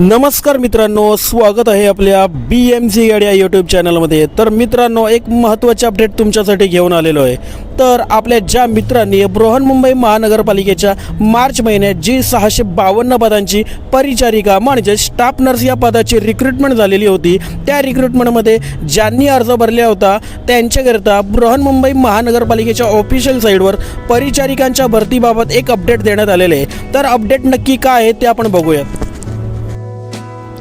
नमस्कार मित्रांनो स्वागत आहे आपल्या बी एम सी एड या यूट्यूब चॅनलमध्ये तर मित्रांनो एक महत्त्वाचे अपडेट तुमच्यासाठी घेऊन आलेलो आहे. तर आपल्या ज्या मित्रांनी बृहन्मुंबई महानगरपालिकेच्या मार्च महिन्यात जी सहाशे बावन्न पदांची परिचारिका म्हणजे स्टाफ नर्स या पदाची रिक्रुटमेंट झालेली होती त्या रिक्रुटमेंटमध्ये ज्यांनी अर्ज भरला होता त्यांच्याकरिता बृहन्मुंबई महानगरपालिकेच्या ऑफिशियल साईडवर परिचारिकांच्या भरतीबाबत एक अपडेट देण्यात आलेले आहे. तर अपडेट नक्की काय आहे ते आपण बघूयात.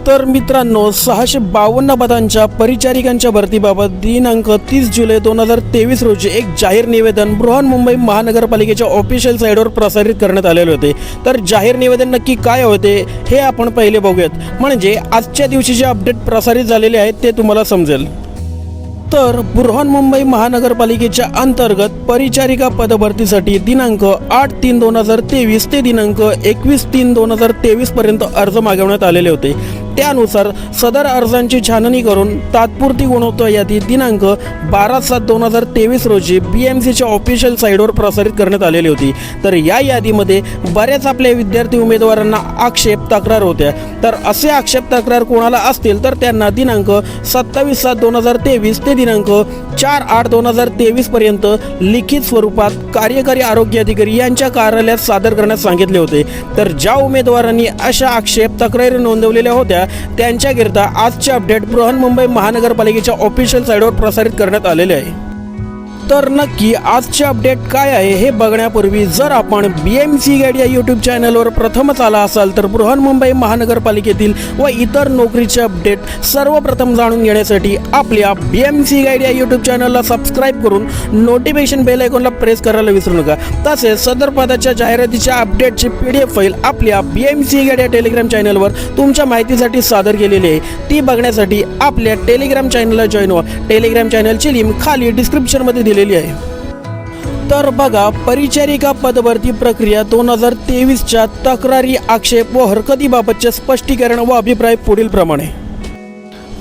तर मित्रांनो सहाशे बावन्न पदांच्या परिचारिकांच्या भरतीबाबत दिनांक तीस जुलै दोन हजार तेवीस रोजी एक जाहीर निवेदन बृहन्मुंबई महानगरपालिकेच्या ऑफिशियल साईडवर प्रसारित करण्यात आलेले होते. तर जाहीर निवेदन नक्की काय होते हे आपण पहिले बघूयात. म्हणजे आजच्या दिवशी जे अपडेट प्रसारित झालेले आहेत ते तुम्हाला समजेल. तर बृहन्मुंबई महानगरपालिकेच्या अंतर्गत परिचारिका पदभरतीसाठी दिनांक आठ तीन दोन हजार तेवीस ते दिनांक एकवीस तीन दोन हजार तेवीसपर्यंत अर्ज मागवण्यात आलेले होते. त्यानुसार सदर अर्जांची छाननी करून तात्पुरती गुणवत्ता यादी दिनांक बारा सात दोन हजार तेवीस रोजी बी एम सीच्या ऑफिशियल साईडवर प्रसारित करण्यात आलेली होती. तर या यादीमध्ये बऱ्याच आपल्या विद्यार्थी उमेदवारांना आक्षेप तक्रार होत्या. तर असे आक्षेप तक्रार कोणाला असतील तर त्यांना दिनांक सत्तावीस सात दोन हजार तेवीस ते दिनांक चार आठ दोन हजार तेवीस पर्यंत लिखित स्वरूपात कार्यकारी आरोग्य अधिकारी यांच्या कार्यालयात सादर करण्यास सांगितले होते. तर ज्या उमेदवारांनी अशा आक्षेप तक्रारी नोंदवलेल्या होत्या त्यांच्याकरिता आजचे अपडेट बृहन्मुंबई महानगरपालिकेच्या ऑफिशियल साईडवर प्रसारित करण्यात आलेले आहे. तर नक्की आजचे अपडेट काय आहे हे बघण्यापूर्वी जर आपण बी एम सी गाईड या यूट्यूब चॅनलवर प्रथमच आला असाल तर बृहन्मुंबई महानगरपालिकेतील व इतर नोकरीचे अपडेट सर्वप्रथम जाणून घेण्यासाठी आपल्या बी एम सी गाईड या यूट्यूब चॅनलला सबस्क्राईब करून नोटिफिकेशन बेल आयकॉनला प्रेस करायला विसरू नका. तसेच सदर पदाच्या जाहिरातीच्या अपडेटची पी डी एफ फाईल आपल्या बी एम सी गाईड या टेलिग्राम चॅनलवर तुमच्या माहितीसाठी सादर केलेली आहे. ती बघण्यासाठी आपल्या टेलिग्राम चॅनलला जॉईन व्हा. टेलिग्राम चॅनलची लिंक खाली डिस्क्रिप्शनमध्ये दिली केलेली आहे. तर बघा परिचारिका पदभरती प्रक्रिया दोन हजार तेवीसच्या तक्रारी आक्षेप व हरकतीबाबतचे स्पष्टीकरण व अभिप्राय पुढील प्रमाणे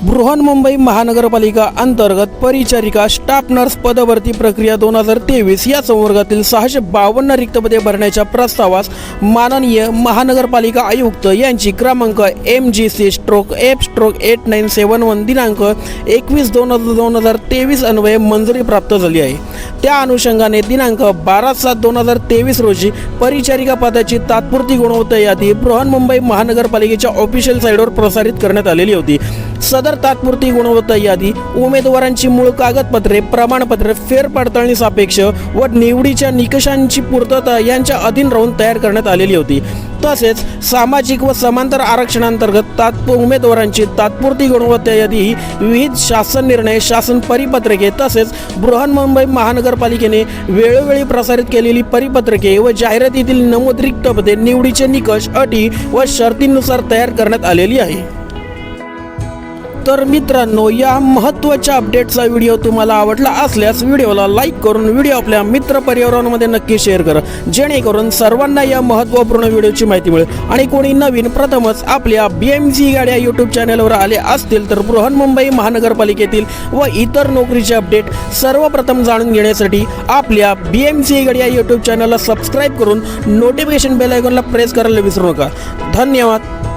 बृहन्मुंबई महानगरपालिका अंतर्गत परिचारिका स्टाफ नर्स पदभरती प्रक्रिया दोन हजार तेवीस या संवर्गातील सहाशे बावन्न रिक्त पदे भरण्याच्या प्रस्तावास माननीय महानगरपालिका आयुक्त यांची क्रमांक M G C stroke F stroke eight nine seven one दिनांक एकवीस दोन दोन हजार तेवीस अन्वये मंजुरी प्राप्त झाली आहे. त्या अनुषंगाने दिनांक बारा सात दोन हजार तेवीस रोजी परिचारिका पदाची तात्पुरती गुणवत्ता यादी बृहन्मुंबई महानगरपालिकेच्या ऑफिशियल साईडवर प्रसारित करण्यात आलेली होती. सदर तात्पुरती गुणवत्ता यादी उमेदवारांची मूळ कागदपत्रे प्रमाणपत्रे फेरपडताळणी सापेक्ष व निवडीच्या निकषांची पूर्तता यांच्या अधीन राहून तयार करण्यात आलेली होती. तसेच सामाजिक व समांतर आरक्षणांतर्गत तात्प उमेदवारांची तात्पुरती गुणवत्ता यादी ही विविध शासन निर्णय शासन परिपत्रके तसेच बृहन्मुंबई महानगरपालिकेने वेळोवेळी प्रसारित केलेली परिपत्रके व जाहिरातीतील नमूद रिक्त पदे निवडीचे निकष अटी व शर्तींनुसार तयार करण्यात आलेली आहे. तर मित्रांनो या महत्त्वाच्या अपडेटचा व्हिडिओ तुम्हाला आवडला असल्यास व्हिडिओला लाईक करून व्हिडिओ आपल्या मित्र परिवारांमध्ये नक्की शेअर करा. जेणेकरून सर्वांना या महत्त्वपूर्ण व्हिडिओची माहिती मिळेल. आणि कोणी नवीन प्रथमच आपल्या बी एम जी गाड्या यूट्यूब चॅनलवर आले असतील तर बृहन्मुंबई महानगरपालिकेतील व इतर नोकरीचे अपडेट सर्वप्रथम जाणून घेण्यासाठी आपल्या बी एम सी गाड्या यूट्यूब चॅनलला सबस्क्राईब करून नोटिफिकेशन बेल आयकॉनला प्रेस करायला विसरू नका. धन्यवाद.